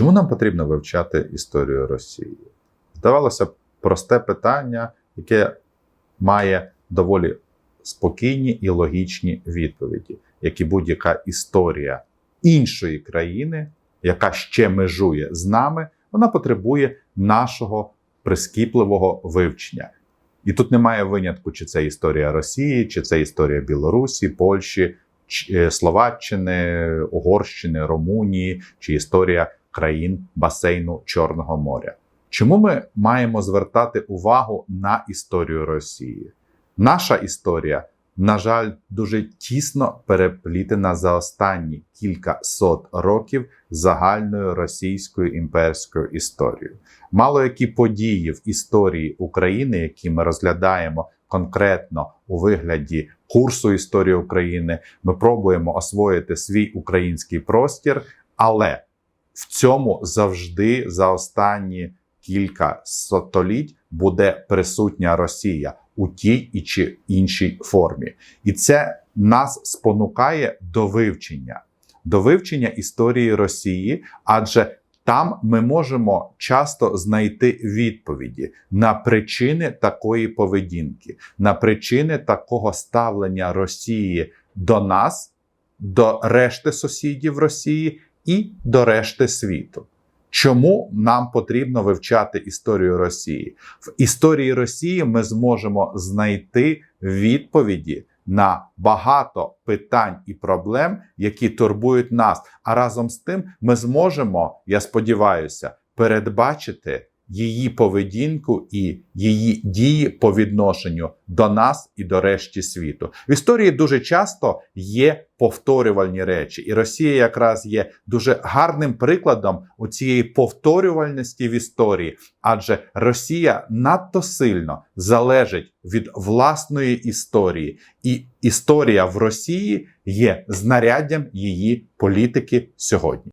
Чому нам потрібно вивчати історію Росії? Здавалося б, просте питання, яке має доволі спокійні і логічні відповіді, як і будь-яка історія іншої країни, яка ще межує з нами, вона потребує нашого прискіпливого вивчення. І тут немає винятку, чи це історія Росії, чи це історія Білорусі, Польщі, е, Словаччини, Угорщини, Румунії, чи історія країн басейну Чорного моря. Чому ми маємо звертати увагу на історію Росії? Наша історія, на жаль, дуже тісно переплітена за останні кілька сот років загальною російською імперською історією. Мало які події в історії України, які ми розглядаємо конкретно у вигляді курсу історії України, ми пробуємо освоїти свій український простір, але в цьому завжди за останні кілька століть буде присутня Росія у тій і чи іншій формі, і це нас спонукає до вивчення, до вивчення історії Росії, адже там ми можемо часто знайти відповіді на причини такої поведінки, на причини такого ставлення Росії до нас, до решти сусідів Росії і до решти світу. Чому нам потрібно вивчати історію Росії? В історії Росії ми зможемо знайти відповіді на багато питань і проблем, які турбують нас. А разом з тим ми зможемо, я сподіваюся, передбачити її поведінку і її дії по відношенню до нас і до решті світу. В історії дуже часто є повторювальні речі, і Росія якраз є дуже гарним прикладом у цієї повторювальності в історії, адже Росія надто сильно залежить від власної історії, і історія в Росії є знаряддям її політики сьогодні.